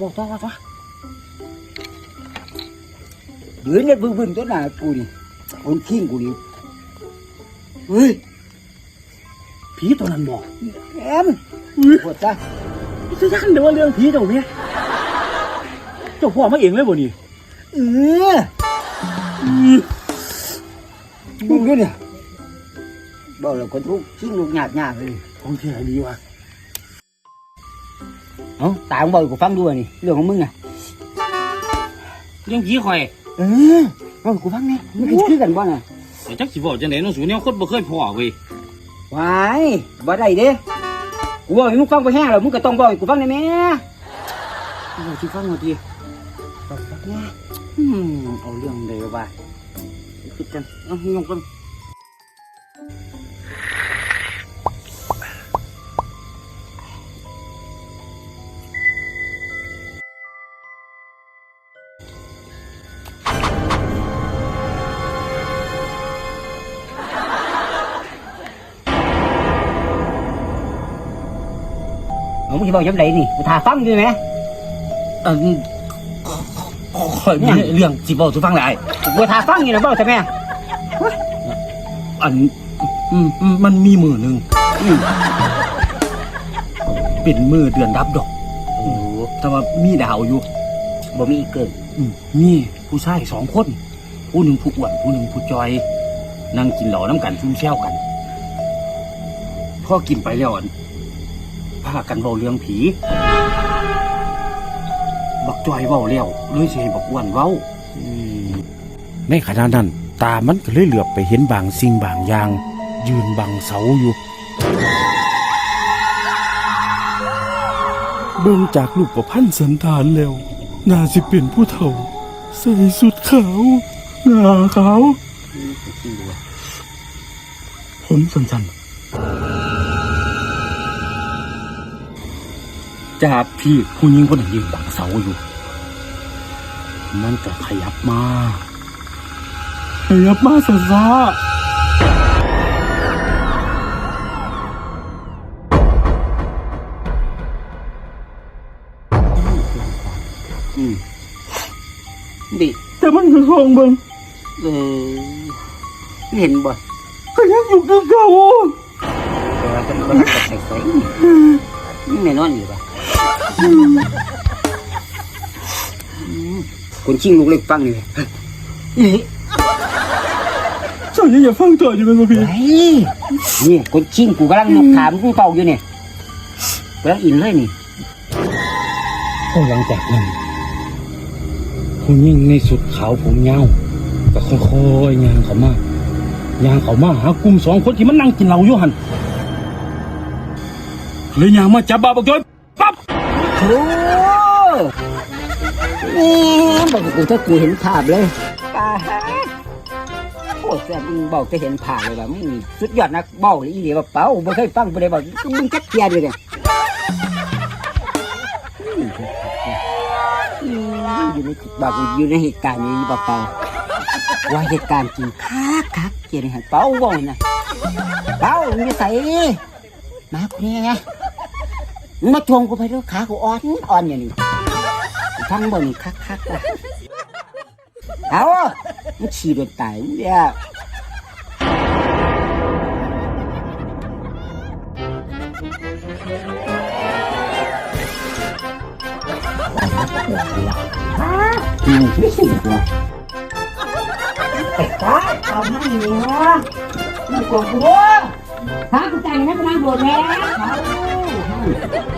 บอกต่อว่าเดือนเนี่ยบึ้งบึ้งตัวหน้ากูนี่คนขี้งกูนี่เฮ้ยผีตัวนั้นบอกแอมปวดจ้ะจะยันเดี๋ยวว่าเรื่องผีเจ้าเนี่ยเจ้าพ่อมาเองเลยบ่นี่เออมึงดูเนี่ยบอกแล้วคนทุกข์ขี้งลูกหยาบหยาบเลยของที่ไหนดีวะเอ้าตามงบอกให้กูฟังด้วยนี่เรื่องของมึงอะ เรื่องผีข่อยเออบอกให้กูฟังเนี่ยมึงคือกันบ่น่ะแต่จักสิบอกจังได๋น้องสูเนี่ยคนบ่เคยพ่อเว้ยวายบ่ได้เด้กูบอกให้ มึงจะบอกยังไงนี่กูทาฟังอยู่ไหมอันข่อยมีเรื่องสิบอกสู่ฟังได้กูทาฟังอยู่นะบอกใช่ไหมอันอืมอืมมันมีมือหนึงอืมเป็นมือเดือนดับดอกโอ้แต่ว่ามีดาวอยู่บ่มีอีกเกินอืมมีผู้ชายสองคน ผู้หนึ่งผู้อ้วนผู้หนึ่งผู้จอย นั่งกินเหล้าน้ำกันซุ่มแซวกันพ่อกินไปแล้วอัน พากันเบาเรื่องผี บักจอยเบาแล้วเลยสิให้บักอ้วนเว้าอืมในขณะนั้น ตามันก็เลยเหลือบไปเห็นบางสิ่งบางอย่าง ยืนบังเสาอยู่ เบิ่งจากรูปประพันธ์สันฐานแล้ว น่าสิเป็นผู้เฒ่า ใส่สุดขาวหน้าขาวผมสั้นๆ จากพี่ผู้หญิงคนหนึ่งยืนบังเสาอยู่ มันก็ขยับมาขยับมาซะซะอืมดิแต่มันคือของเบิ่งเออเห็นบ่ก็ยังอยู่คือเก่าแต่ว่าเป็นคนกับใส่ใส่นี่แน่นอนอยู่ป่ะ คนชิงลูกเล็กฟังนี่เลยอีเจ้ายังอย่าฟังต่ออยู่เป็นบ่พี่ไอ้นี่คนชิงกูกำลังนกขามกูเป่าอยู่เนี่ยกำลังอินเลยนี่พอหลังจากนั้นผู้หญิงในสุดขาวผมยาวก็ค่อยๆย่างเขามาย่างเขามาหากลุ่มสองคนที่มันนั่งกินเหล้าอยู่หันเลยย่างมาจับบ่าวบักจอยปั๊บ โอ้นี่บอกกูถ้ากูเห็นภาพเลยตาโอ้แซ่บมึงบอกจะเห็นภาพเลยว่ามึงสุดยอดนักเบ้าเลยอีเหลียวเป้าไม่เคยฟังบ่ได้บอกมึงจักเทียดเลยเนี่ยอยู่ในบอกอยู่ในเหตุการณ์นี้บอกเปล่าว่าเหตุการณ์จริงคักคักเกี่ยวกับเป้าบ่นะเป้ามึงจะใส่มากูนี่ไง มึงมาทวงกูไปด้วยขากูอ่อนอ่อนอย่างนี้ทั้งบนคักคักๆว่ะเอามันฉี่โดนตายเนี่ยอืมไม่สิหัวไปตายเอาให้เนื้อมันกลัวกูถ้ากูแต่งให้กูนั่งโดนแล้ว Ha, ha, ha.